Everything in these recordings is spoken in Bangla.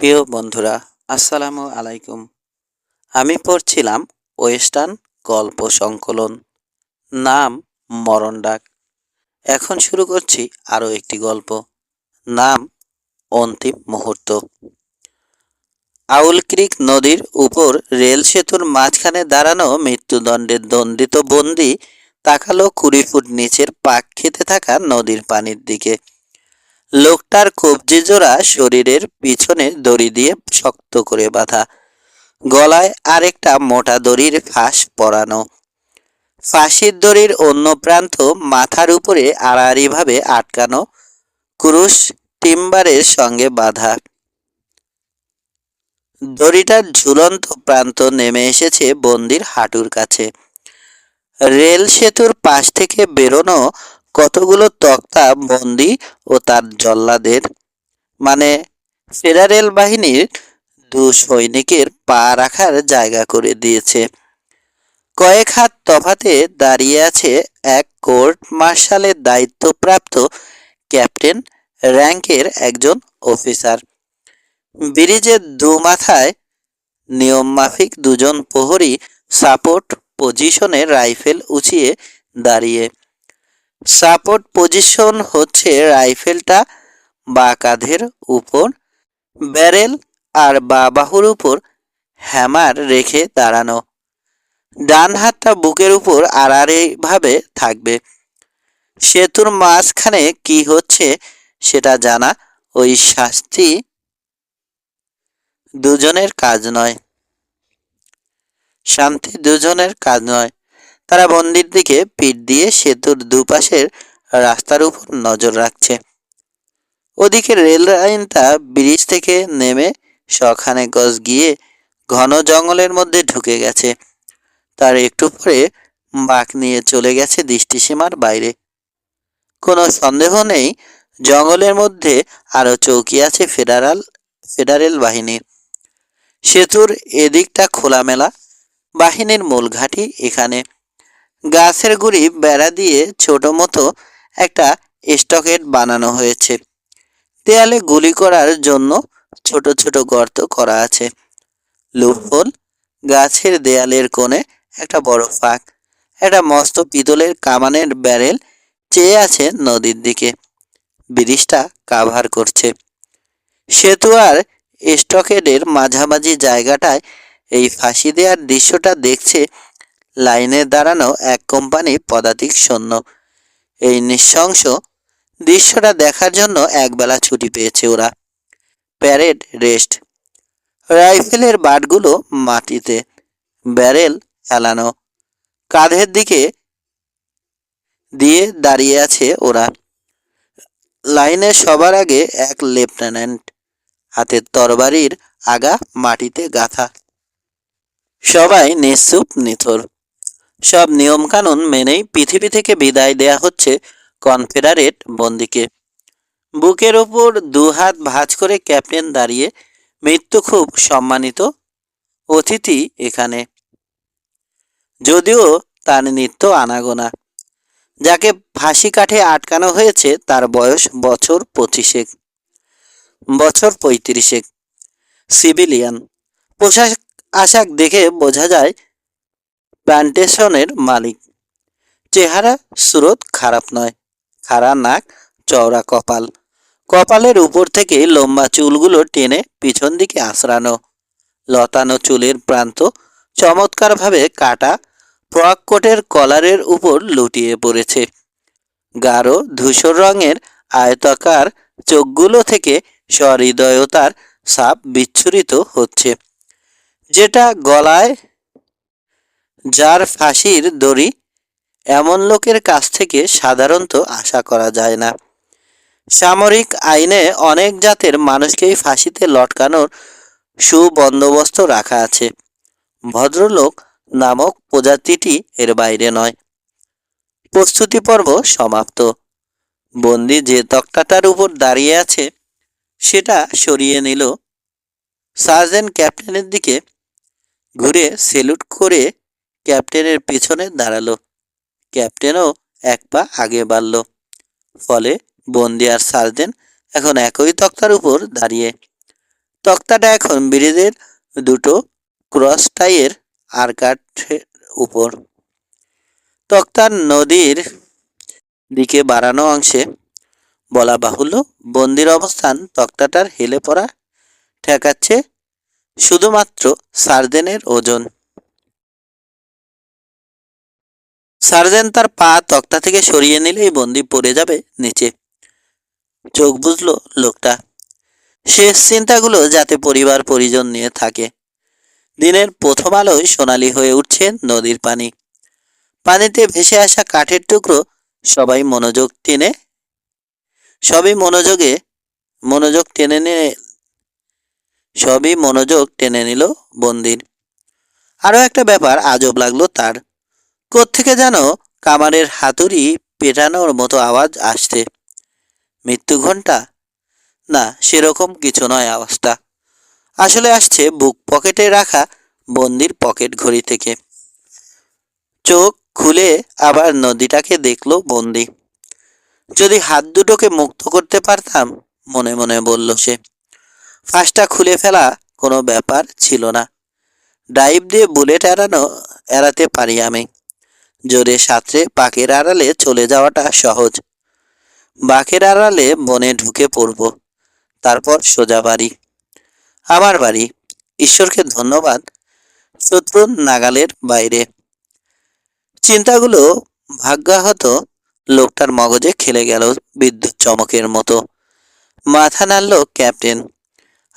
প্রিয় বন্ধুরা, আসসালামু আলাইকুম। আমি পড়ছিলাম ওয়েস্টার্ন গল্প সংকলন, নাম মরণ ডাক। এখন শুরু করছি আরও একটি গল্প, নাম অন্তিম মুহূর্ত। আউল ক্রিক নদীর উপর রেল সেতুর মাঝখানে দাঁড়ানো মৃত্যুদণ্ডের দণ্ডিত বন্দি তাকালো কুড়ি ফুট নিচের পাক খেতে থাকা নদীর পানির দিকে। লোকটার কবজি জোড়া শরীরের পিছনে দড়ি দিয়ে শক্ত করে বাঁধা। গলায় আরেকটা মোটা দড়ির ফাঁস পরানো। ফাঁসির দড়ির অন্য প্রান্ত মাথার উপরে আড়াআড়িভাবে আটকানো। ক্রুশ টিম্বারের সঙ্গে বাঁধা। দড়িটার ঝুলন্ত প্রান্ত নেমে এসেছে বন্দির হাঁটুর কাছে। রেল সেতুর পাশ থেকে বেরোনো কতগুলো তক্তা, বন্দি ও তার জল্লাদের? মানে ফেডারেল বাহিনীর দু সৈনিকের পা রাখার জায়গা করে দিয়েছে। কয়েক হাত তফাতে দাঁড়িয়ে আছে এক কোর্ট মার্শালের দায়িত্বপ্রাপ্ত ক্যাপ্টেন র্যাঙ্কের একজন অফিসার। ব্রিজের দু মাথায় নিয়মমাফিক দুজন প্রহরী সাপোর্ট পজিশনে রাইফেল উঁচিয়ে দাঁড়িয়ে সাপোর্ট পজিশন হচ্ছে রাইফেলটা বা কাঁধের উপর, ব্যারেল আর বা বাহুর উপর হ্যামার রেখে দাঁড়ানো। ডান হাতটা বুকের উপর আড়াআড়িভাবে থাকবে। সেতুর মাঝখানে কি হচ্ছে সেটা জানা ওই শাস্তি দুজনের কাজ নয়। শান্তি দুজনের কাজ নয়। তারা বন্দির দিকে পিঠ দিয়ে সেতুর দুপাশের রাস্তার উপর নজর রাখছে। ওদিকে রেল লাইনটা ব্রিজ থেকে নেমে শখানে গজ গিয়ে ঘন জঙ্গলের মধ্যে ঢুকে গেছে। তার একটু পরে বাঁক নিয়ে চলে গেছে দৃষ্টিসীমার বাইরে। কোনো সন্দেহ নেই, জঙ্গলের মধ্যে আরও চৌকি আছে ফেডারাল, ফেডারেল বাহিনীর সেতুর এদিকটা খোলামেলা, বাহিনীর মূল ঘাঁটি এখানে। গাছের গুড়ি বেড়া দিয়ে ছোট মতো একটা স্টকেট বানানো হয়েছে। দেয়ালে গুলি করার জন্য ছোট ছোট গর্ত করা আছে। লুফল গাছের দেয়ালের কোণে একটা বড় ফাঁক। একটা মস্ত পিতলের কামানের ব্যারেল চেয়ে আছে নদীর দিকে। ব্রিজটা কাভার করছে। সেতু আর স্টকেডের মাঝামাঝি জায়গাটায় এই ফাঁসি দেওয়ার দৃশ্যটা দেখছে লাইনে দাঁড়ানো এক কোম্পানি পদাতিক সৈন্য। এই নৃশংস দৃশ্যটা দেখার জন্য একবেলা ছুটি পেয়েছে ওরা। Parade rest. রাইফেলের বাটগুলো মাটিতে। ব্যারেল হেলানো কাঁধের দিকে দিয়ে দাঁড়িয়ে আছে ওরা। লাইনে সবার আগে এক লেফটেন্যান্ট। হাতের তরবারির আগা মাটিতে গাথা। সবাই নিঃসুপ নিথর। সব নিয়মকানুন মেনেই পৃথিবী থেকে বিদায় দেয়া হচ্ছে কনফেডারেট বন্দিকে। বুকের ওপর দু হাত ভাঁজ করে ক্যাপ্টেন দাঁড়িয়ে মৃত্যু খুব সম্মানিত অতিথি এখানে। যদিও তার নিত্য আনাগোনা, যাকে ফাঁসি কাঠে আটকানো হয়েছে তার বয়স বছর পঁচিশেক। বছর পঁয়ত্রিশেক। সিভিলিয়ান। পোশাক আশাক দেখে বোঝা যায় প্ল্যান্টেশনের মালিক। চেহারা সুরত খারাপ নয়, খাড়া নাক, চওড়া কপাল। কপালের উপর থেকে লম্বা চুলগুলো টেনে পিছন দিকে আঁচড়ানো লতানো চুলের প্রান্ত চমৎকারভাবে কাটা, ফ্রক কলারের উপর লুটিয়ে পড়েছে। গাঢ় ধূসর রঙের আয়তাকার চোখগুলো থেকে সহৃদয়তার সাপ বিচ্ছুরিত হচ্ছে। যেটা গলায় যার ফাঁসির দড়ি এমন লোকের কাছ থেকে সাধারণত আশা করা যায় না। সামরিক আইনে অনেক জাতের মানুষকেই ফাঁসিতে লটকানোর সুবন্দোবস্ত রাখা আছে। ভদ্রলোক নামক প্রজাতিটি এর বাইরে নয়। প্রস্তুতি পর্ব সমাপ্ত। বন্দি যে তক্তাটার উপর দাঁড়িয়ে আছে, সেটা সরিয়ে নিল। সার্জেন্ট ক্যাপ্টেনের দিকে ঘুরে সেলুট করে ক্যাপ্টেনের পিছনে দাঁড়াল। ক্যাপ্টেনও এক পা আগে বাড়ল। ফলে বন্দি আর সার্জেন্ট এখন একই তক্তার উপর দাঁড়িয়ে। তক্তাটা এখন ব্রিজের দুটো ক্রস টাইয়ের আর কাঠের উপর। তক্তার নদীর দিকে বাড়ানো অংশে বলা বাহুল্য বন্দির অবস্থান তক্তাটার হেলে পড়া ঠেকাচ্ছে শুধুমাত্র সার্জেনের ওজন। সার্জেন তার পা তক্তা থেকে সরিয়ে নিলেই বন্দি পড়ে যাবে নিচে। চোখ বুঝলো লোকটা। শেষ চিন্তাগুলো যাতে পরিবার পরিজন নিয়ে থাকে। দিনের প্রথম আলোয় সোনালি হয়ে উঠছে নদীর পানি। পানিতে ভেসে আসা কাঠের টুকরো সবাই মনোযোগ টেনে সবই মনোযোগে, মনোযোগ টেনে নিয়ে সবই মনোযোগ টেনে নিল বন্দির। আরও একটা ব্যাপার আজব লাগল তার। কোত্থেকে যেন কামারের হাতুড়ি পেটানোর মতো আওয়াজ আসছে? মৃত্যু ঘণ্টা না, সেরকম কিছু নয় আওয়াজটা। আসলে আসছে বুক পকেটে রাখা বন্দির পকেট ঘড়ি থেকে। চোখ খুলে আবার নদীটাকে দেখল বন্দি। যদি হাত দুটোকে মুক্ত করতে পারতাম, মনে মনে বলল সে। ফাঁসটা খুলে ফেলা কোনো ব্যাপার ছিল না। ডাইভ দিয়ে বুলেট এড়ানো, এড়াতে পারি আমি। জোরে সাঁতরে পাকের আড়ালে চলে যাওয়াটা সহজ। বাঘের আড়ালে বনে ঢুকে পড়ব। তারপর সোজা বাড়ি। আমার বাড়ি। ঈশ্বরকে ধন্যবাদ। শত্রুর নাগালের বাইরে। চিন্তাগুলো ভাগ্যাহত লোকটার মগজে খেলে গেল বিদ্যুৎ চমকের মতো। মাথা নাড়ল ক্যাপ্টেন।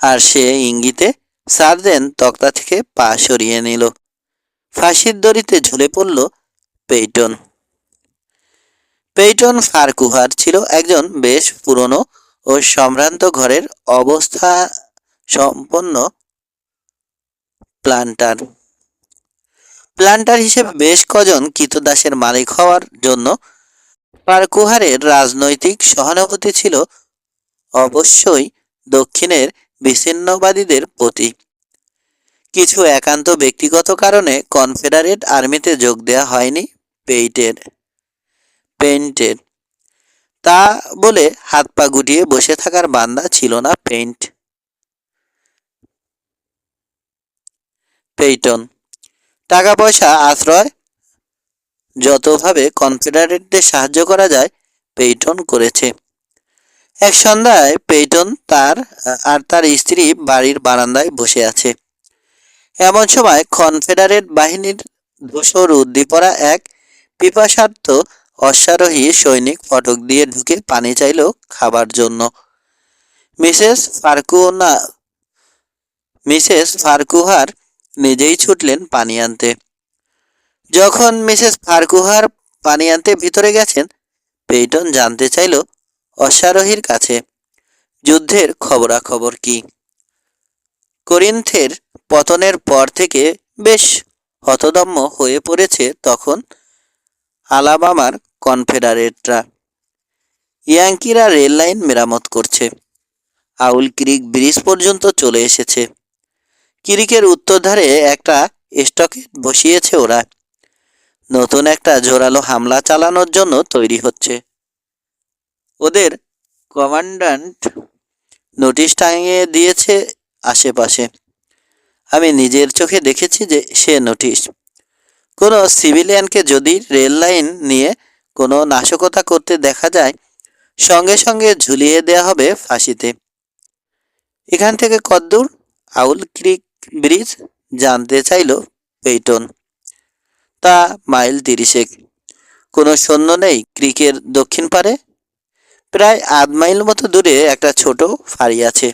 আর সে ইঙ্গিতে সার্জেন তক্তা থেকে পা সরিয়ে নিল। ফাঁসির দড়িতে ঝুলে পড়ল পেইটন পেইটন ফারকুহার ছিল একজন বেশ পুরনো ও সম্ভ্রান্ত ঘরের অবস্থা সম্পন্ন প্লান্টার। প্লান্টার হিসেবে বেশ কজন কীতদাসের মালিক হওয়ার জন্য ফারকুহারের রাজনৈতিক সহানুভূতি ছিল অবশ্যই দক্ষিণের বিচ্ছিন্নবাদীদের প্রতি। কিছু একান্ত ব্যক্তিগত কারণে কনফেডারেট আর্মিতে যোগ দেওয়া হয়নি। পেইটের পেইন্টের তা বলে হাত পা গুটিয়ে বসে থাকার বান্দা ছিল না পেইন্ট। পেইটন টাকা পয়সা আশ্রয়, যতভাবে কনফেডারেটদের সাহায্য করা যায়, পেইটন করেছে। এক সন্ধ্যায় পেইটন তার, আর তার স্ত্রী বাড়ির বারান্দায় বসে আছে। এমন সময় কনফেডারেট বাহিনীর ধূসর উদ্দীপরা এক পিপাসার্থ অশ্বারোহী সৈনিক ফটক দিয়ে ঢুকে পানি চাইল খাবার জন্য। মিসেস ফারকুনা, মিসেস ফারকুহার নিজেই ছুটলেন পানি আনতে। যখন মিসেস ফারকুহার পানি আনতে ভিতরে গেছেন, পেইটন জানতে চাইল অশ্বারোহীর কাছে যুদ্ধের খবরাখবর কি। করিন্থের পতনের পর থেকে বেশ হতদম্য হয়ে পড়েছে তখন আলাবামার কনফেডারেটরা। ইয়াঙ্কিরা রেল লাইন মেরামত করছে। আউল ক্রিক ব্রিজ পর্যন্ত চলে এসেছে। ক্রিকের উত্তরধারে একটা স্টকেট বসিয়েছে ওরা। নতুন একটা জোরালো হামলা চালানোর জন্য তৈরি হচ্ছে। ওদের কমান্ডান্ট নোটিশ টাঙিয়ে দিয়েছে আশেপাশে। আমি নিজের চোখে দেখেছি যে সে নোটিশ। কোনো সিভিলিয়ানকে যদি রেল লাইন নিয়ে কোনো নাশকতা করতে দেখা যায়, সঙ্গে সঙ্গে ঝুলিয়ে দেয়া হবে ফাঁসিতে। এখান থেকে কদ্দূর, আউল ক্রিক ব্রিজ জানতে চাইল পেইটন। তা মাইল তিরিশেক। কোনো সৈন্য নেই ক্রিকের দক্ষিণ পারে। প্রায় আধ মাইল মতো দূরে একটা ছোট ফাঁড়ি আছে।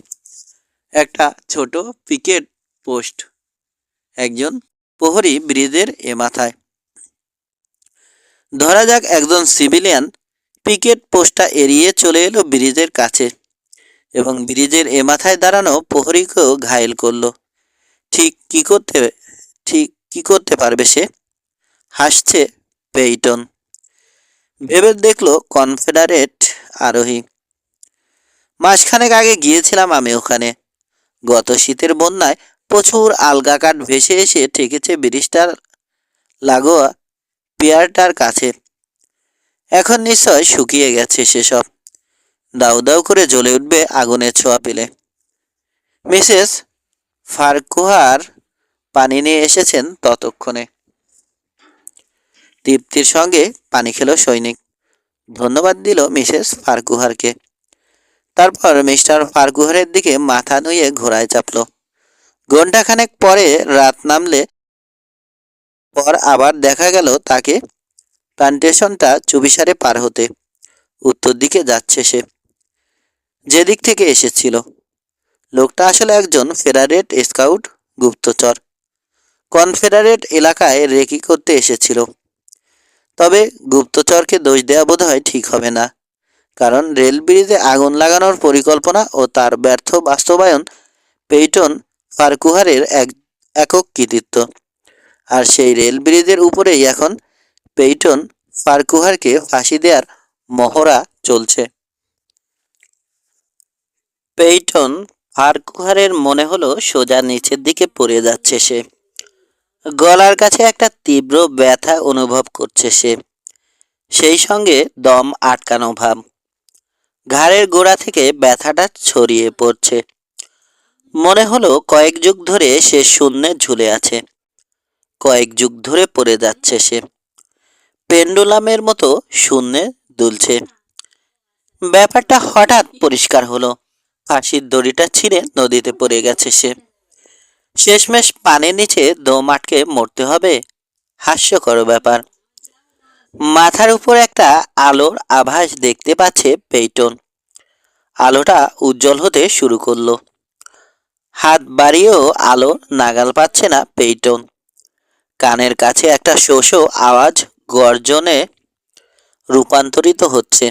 একটা ছোট পিকেট পোস্ট। একজন প্রহরী ব্রিজের এ মাথায়। ধরা যাক একজন সিভিলিয়ান পিকেট পোস্টটা এড়িয়ে চলে এলো ব্রিজের কাছে এবং ব্রিজের এ মাথায় দাঁড়ানো প্রহরীকেও ঘায়েল করল। ঠিক কি করতে, ঠিক কি করতে পারবে সে? হাসছে পেইটন। ভেবে দেখল কনফেডারেট আরোহী। মাসখানেক আগে গিয়েছিলাম আমি ওখানে। গত শীতের বন্যায় প্রচুর আলগা কাঠ ভেসে এসে ঠেকেছে ব্রিজটার লাগোয়া পেয়ারটার কাছে। এখন নিশ্চয় শুকিয়ে গেছে সেসব। দাউ দাউ করে জ্বলে উঠবে আগুনের ছোঁয়া পেলে। মিসেস ফারকুহার পানি নিয়ে এসেছেন ততক্ষণে। তৃপ্তির সঙ্গে পানি খেলো সৈনিক। ধন্যবাদ দিল মিসেস ফারকুহারকে। তারপর মিস্টার ফারকুহারের দিকে মাথা নুয়ে ঘোড়ায় চাপল। ঘণ্টাখানেক পরে রাত নামলে পর আবার দেখা গেল তাকে প্লান্টেশনটা চুবিসারে পার হতে। উত্তর দিকে যাচ্ছে সে। যেদিক থেকে এসেছিল। লোকটা আসলে একজন ফেডারেট স্কাউট গুপ্তচর। কনফেডারেট এলাকায় রেকি করতে এসেছিল। তবে গুপ্তচরকে দোষ দেওয়া বোধ হয় ঠিক হবে না। কারণ রেল ব্রিজে আগুন লাগানোর পরিকল্পনা ও তার ব্যর্থ বাস্তবায়ন পেইটন ফারকুহারের এক একক কৃতিত্ব। আর সেই রেল ব্রিজের উপরেই এখন পেইটন ফারকুহারকে ফাঁসি দেওয়ার মহড়া চলছে। পেইটন ফারকুহারের মনে হলো সোজা নিচের দিকে পড়ে যাচ্ছে সে। গলার কাছে একটা তীব্র ব্যথা অনুভব করছে সে। সেই সঙ্গে দম আটকানো ভাব। ঘাড়ের গোড়া থেকে ব্যথাটা ছড়িয়ে পড়ছে। মনে হলো কয়েক যুগ ধরে সে শূন্যে ঝুলে আছে। কয়েক যুগ ধরে পড়ে যাচ্ছে সে। পেন্ডুলামের মতো শূন্যে দুলছে। ব্যাপারটা হঠাৎ পরিষ্কার হলো। ফাঁসির দড়িটা ছিঁড়ে নদীতে পড়ে গেছে সে। শেষমেশ পানির নিচে দম আটকে মরতে হবে। হাস্যকর ব্যাপার। মাথার উপর একটা আলোর আভাস দেখতে পাচ্ছে পেইটন। আলোটা উজ্জ্বল হতে শুরু করল। হাত বাড়িয়েও আলো নাগাল পাচ্ছে না পেইটন। কানের কাছে একটা শোষো আওয়াজ গর্জনে রূপান্তরিত হচ্ছে।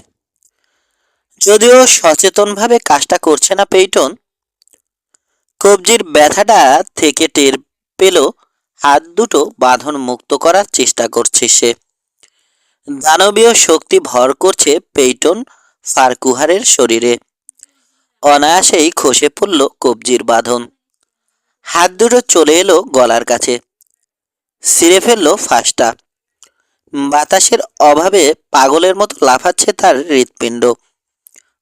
যদিও সচেতনভাবে কাজটা করছে না পেইটন, কবজির ব্যথাটা থেকে টের পেল হাত দুটো বাঁধন মুক্ত করার চেষ্টা করছে সে। দানবীয় শক্তি ভর করছে পেইটন ফারকুহারের শরীরে। অনায়াসেই খসে পড়ল কবজির বাঁধন। হাত দুটো চলে এলো গলার কাছে। ছিঁড়ে ফেলল ফাঁসটা। বাতাসের অভাবে পাগলের মতো লাফাচ্ছে তার হৃৎপিণ্ড।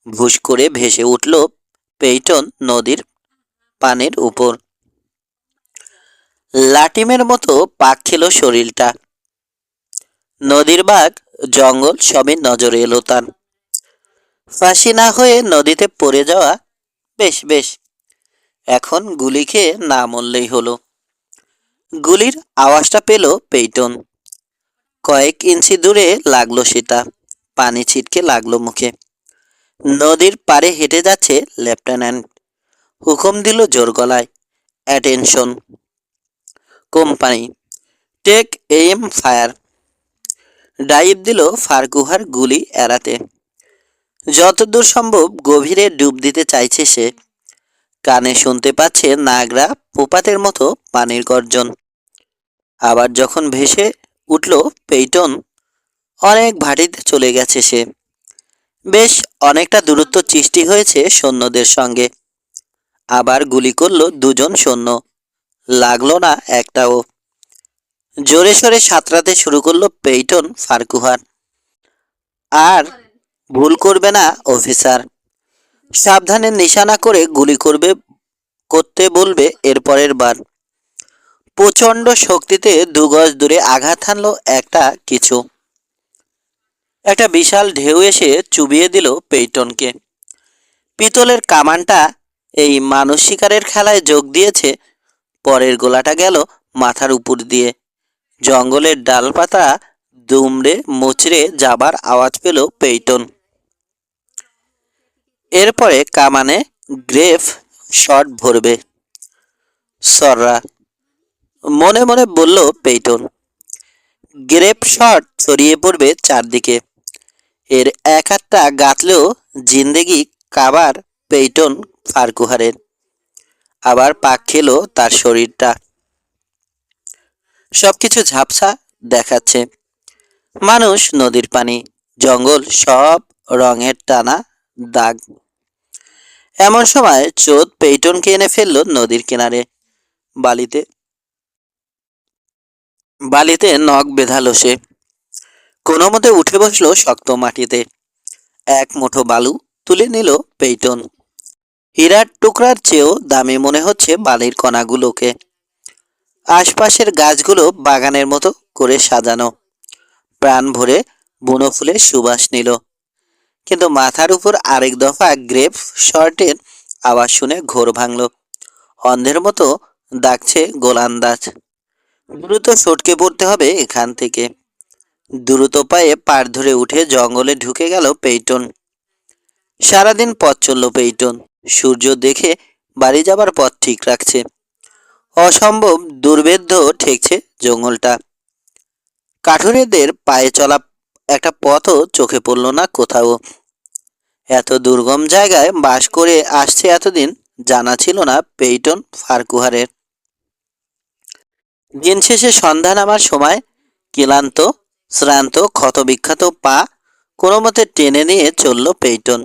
ভুস করে ভেসে উঠল পেইটন নদীর পানের উপর। লাটিমের মতো পাক খেল শরীরটা। নদীর বাঘ জঙ্গল সবই নজরে এলো তার। ফাঁসি না হয়ে নদীতে পড়ে যাওয়া? বেশ বেশ। এখন গুলি খেয়ে না মরলেই হলো। গুলির আওয়াজটা পেল পেইটন। কয়েক ইঞ্চি দূরে লাগল সীতা পানি ছিটকে লাগল মুখে। নদীর পাড়ে হেঁটে যাচ্ছে লেফটেন্যান্ট। হুকুম দিল জোর গলায়, attention company, take aim fire. Dive দিল ফারকুহার গুলি এড়াতে। যতদূর সম্ভব গভীরে ডুব দিতে চাইছে সে। কানে শুনতে পাচ্ছে নাগরা পোপাতের মতো পানির গর্জন। আবার যখন ভেসে উঠল পেইটন, অনেক ভাটিতে চলে গেছে সে। বেশ অনেকটা দূরত্ব সৃষ্টি হয়েছে সৈন্যদের সঙ্গে। আবার গুলি করল দুজন সৈন্য। লাগল না একটাও। জোরে সোরে সাঁতরাতে শুরু করল পেইটন ফারকুহার। আর ভুল করবে না, অফিসার। সাবধানে নিশানা করে গুলি করবে, করতে বলবে এরপরের বার। প্রচণ্ড শক্তিতে দু দুগজ দূরে আঘাত হানলো একটা কিছু। একটা বিশাল ঢেউ এসে চুবিয়ে দিল পেইটনকে। পিতলের কামানটা এই মানুষ শিকারের খেলায় যোগ দিয়েছে। পরের গোলাটা গেল মাথার উপর দিয়ে। জঙ্গলের ডালপাতা দুমড়ে মুচড়ে যাবার আওয়াজ পেল পেইটন। এরপরে কামানে গ্রেফ শট ভরবে। সররা মনে মনে বলল পেইটন গ্রেপ শট ছড়িয়ে পড়বে চারদিকে। এর এক একটা গাঁথলেও জিন্দেগি কাবার পেইটন ফারকুহারের। আবার পাক খেলো তার শরীরটা। সবকিছু ঝাপসা দেখাচ্ছে। মানুষ নদীর পানি, জঙ্গল সব রঙের টানা দাগ। এমন সময় চোদ পেইটনকে এনে ফেলল নদীর কিনারে। বালিতে। বালিতে নখ বেঁধালো সে। কোনো মতে উঠে বসল শক্ত মাটিতে। এক মুঠো বালু তুলে নিল পেইটন। হীরার টুকরার চেয়েও দামি মনে হচ্ছে বালির কণাগুলোকে। আশপাশের গাছগুলো বাগানের মতো করে সাজানো। প্রাণ ভরে বুনো ফুলের সুবাস নিল। কিন্তু মাথার উপর আরেক দফা গ্রেপ শর্টের আওয়াজ শুনে ঘোর ভাঙল। অন্ধের মতো ডাকছে গোলান্দাজ দ্রুত সটকে পড়তে হবে এখান থেকে। দ্রুত পায়ে পাড় ধরে উঠে জঙ্গলে ঢুকে গেল পেইটন। সারাদিন পথ চলল পেইটন। সূর্য দেখে বাড়ি যাবার পথ ঠিক রাখছে। অসম্ভব দুর্ভেদ্য ঠেকছে জঙ্গলটা। কাঠুরেদের পায়ে চলা একটা পথও চোখে পড়ল না কোথাও। এত দুর্গম জায়গায় বাস করে আসছে এতদিন জানা ছিল না পেইটন ফারকুহারের। দিন শেষে সন্ধ্যা নামার সময় ক্লান্ত, শ্রান্ত ক্ষতবিখ্যাত পা কোনো মতে টেনে নিয়ে চলল পেইটন।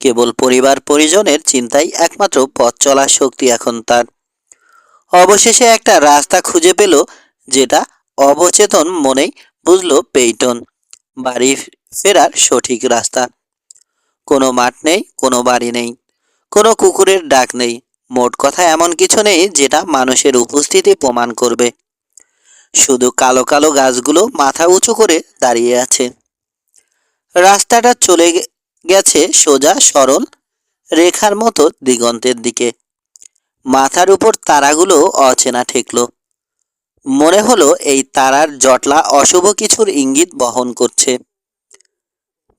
কেবল পরিবার পরিজনের চিন্তাই একমাত্র পথ চলার শক্তি এখন তার। অবশেষে একটা রাস্তা খুঁজে পেল যেটা অবচেতন মনেই বুঝলো পেইটন। বাড়ি ফেরার সঠিক রাস্তা। কোনো মাঠ নেই, কোনো বাড়ি নেই, কোনো কুকুরের ডাক নেই। মোট কথা এমন কিছু নেই যেটা মানুষের উপস্থিতি প্রমাণ করবে। শুধু কালো কালো গাছগুলো মাথা উঁচু করে দাঁড়িয়ে আছে। রাস্তাটা চলে গেছে সোজা সরল রেখার মতো দিগন্তের দিকে। মাথার উপর তারাগুলো অচেনা ঠেকলো। মনে হলো এই তারার জটলা অশুভ কিছুর ইঙ্গিত বহন করছে।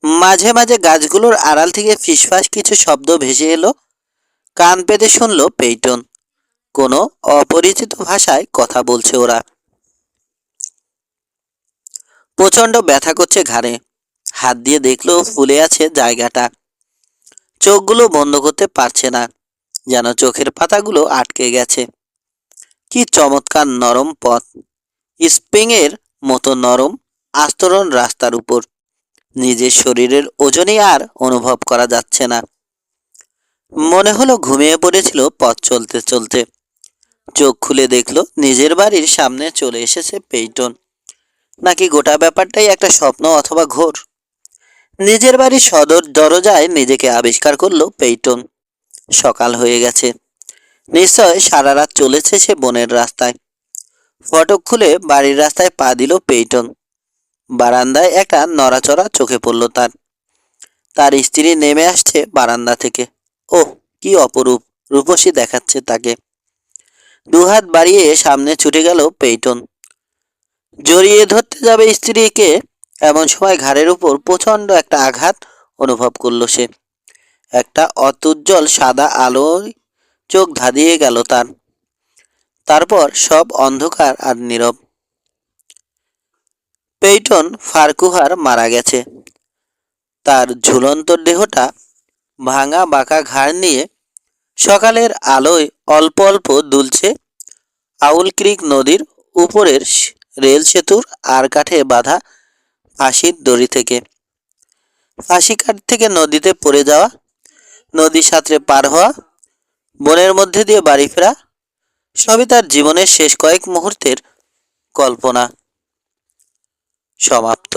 মাঝে মাঝে গাছগুলোর আড়াল থেকে ফিসফাস কিছু শব্দ ভেসে এলো। কান পেতে শুনল পেইটন। কোনো অপরিচিত ভাষায় কথা বলছে ওরা। প্রচণ্ড ব্যথা করছে ঘাড়ে। হাত দিয়ে দেখল ফুলে আছে জায়গাটা। চোখগুলো বন্ধ করতে পারছে না, যেন চোখের পাতাগুলো আটকে গেছে। কি চমৎকার নরম পথ। স্প্রিংয়ের মতো নরম আস্তরণ রাস্তার উপর। নিজের শরীরের ওজনই আর অনুভব করা যাচ্ছে না। মনে হলো ঘুমিয়ে পড়েছিল পথ চলতে চলতে। চোখ খুলে দেখল নিজের বাড়ির সামনে চলে এসেছে পেইটন। নাকি গোটা ব্যাপারটাই একটা স্বপ্ন অথবা ঘোর? নিজের বাড়ির সদর দরজায় নিজেকে আবিষ্কার করল পেইটন। সকাল হয়ে গেছে। নিশ্চয় সারা রাত চলেছে সে বনের রাস্তায়। ফটক খুলে বাড়ির রাস্তায় পা দিল পেইটন। বারান্দায় একটা নড়াচড়া চোখে পড়ল তার। তার স্ত্রী নেমে আসছে বারান্দা থেকে। ও কি অপরূপ, রূপসী দেখাচ্ছে তাকে। দুহাত বাড়িয়ে সামনে ছুটে গেল পেইটন। জড়িয়ে ধরতে যাবে স্ত্রীকে, এমন সময় ঘাড়ের উপর প্রচণ্ড একটা আঘাত অনুভব করল সে। একটা অতুজ্জ্বল সাদা আলোয় চোখ ধাঁধিয়ে গেল তার। তারপর সব অন্ধকার আর নীরব। পেইটন ফারকুহার মারা গেছে। তার ঝুলন্ত দেহটা ভাঙা বাঁকা ঘাড় নিয়ে সকালের আলোয় অল্প অল্প দুলছে আউল ক্রিক নদীর উপরের রেল সেতুর আর কাঠে বাঁধা ফাঁসির দড়ি থেকে। ফাঁসি কাঠ থেকে নদীতে পড়ে যাওয়া, নদী সাঁতরে পার হওয়া বনের মধ্যে দিয়ে বাড়ি ফেরা সবই তার জীবনের শেষ কয়েক মুহূর্তের কল্পনা। সমাপ্ত।